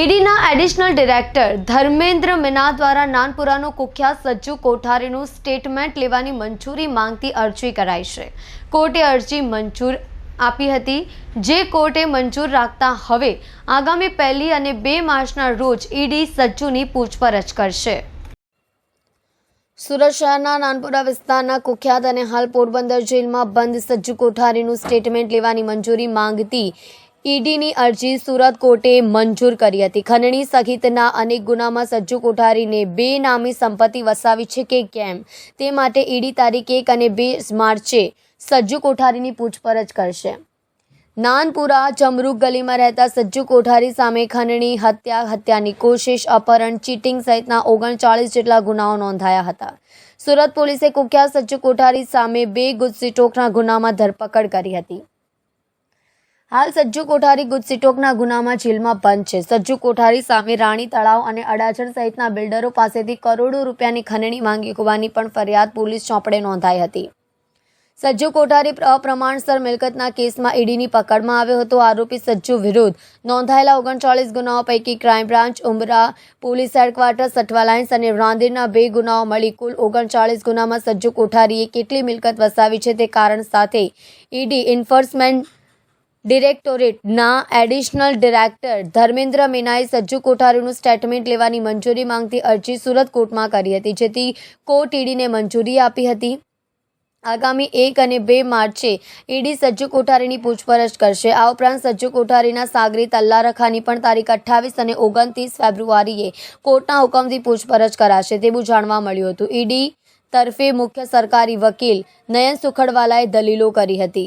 ઈડીના additional director Dharmendra Meena દ્વારા નાનપુરાનું કુખ્યાત સજ્જુ કોઠારીનું સ્ટેટમેન્ટ લેવાની મંજૂરી માંગતી અરજી કરાઈ છે. કોર્ટે અરજી મંજૂર આપી હતી. જે કોર્ટે મંજૂર રાખતા હવે, આગામી પહેલી અને બે માર્ચના રોજ ઈડી સજ્જુની પૂછપરછ કરશે. સુરત શહેરના નાનપુરા વિસ્તારના કુખ્યાત અને હાલ પોરબંદર જેલમાં બંધ સજ્જુ કોઠારીનું સ્ટેટમેન્ટ લેવાની મંજૂરી માંગતી ઈડીની અરજી સુરત કોર્ટે મંજૂર કરી હતી. ખંડણી સહિતના અનેક ગુનામાં સજ્જુ કોઠારીને બે નામી સંપત્તિ વસાવી છે કે કેમ? તે માટે ઈડી તારીખ એક અને બે માર્ચે સજ્જુ કોઠારીની પૂછપરછ કરશે. નાનપુરા ચમરૂક ગલીમાં રહેતા સજ્જુ કોઠારી સામે ખંડણી, હત્યા, હત્યાની કોશિશ, અપહરણ, ચીટિંગ સહિતના ઓગણચાળીસ જેટલા ગુનાઓ નોંધાયા હતા. સુરત પોલીસે કુખ્યાત સજ્જુ કોઠારી સામે બે ગુજસીટોકના ગુનામાં ધરપકડ કરી હતી. હાલ સજ્જુ કોઠારી ગુજસીટોકના ગુનામાં જેલમાં બંધ છે. સજ્જુ કોઠારી સામે રાણી તળાવ અને અડાજણ સહિતના બિલ્ડરો પાસેથી કરોડો રૂપિયાની ખંડણી માંગી હોવાની પણ ફરિયાદ પોલીસ ચોપડે નોંધાઈ હતી. સજ્જુ કોઠારી અપ્રમાણસર મિલકતના કેસમાં ઈડીની પકડમાં આવ્યો હતો. આરોપી સજ્જુ વિરુદ્ધ નોંધાયેલા ઓગણચાળીસ ગુનાઓ પૈકી crime branch, Umra, police headquarters સટવા lines અને રાંદેરના બે ગુનાઓ મળી. કુલ ઓગણચાળીસ ગુનામાં સજ્જુ કોઠારીએ કેટલી મિલકત વસાવી છે તે કારણ સાથે ઈડી એન્ફોર્સમેન્ટ ડિરેક્ટોરેટના એડિશનલ ડિરેક્ટર ધર્મેન્દ્ર મીનાએ સજ્જુ કોઠારીનું સ્ટેટમેન્ટ લેવાની મંજૂરી માંગતી અરજી સુરત કોર્ટમાં કરી હતી, જેથી કોર્ટ ઈડીને મંજૂરી આપી હતી. આગામી એક અને બે માર્ચે ઈડી સજ્જુ કોઠારીની પૂછપરછ કરશે. આ ઉપરાંત સજ્જુ કોઠારીના સાગરી તલ્લારખાની પણ તારીખ અઠ્ઠાવીસ અને ઓગણત્રીસ ફેબ્રુઆરીએ કોર્ટના હુકમથી પૂછપરછ કરાશે તેવું જાણવા મળ્યું હતું. ઈડી તરફે મુખ્ય સરકારી વકીલ નયન સુખડવાલાએ દલીલો કરી હતી.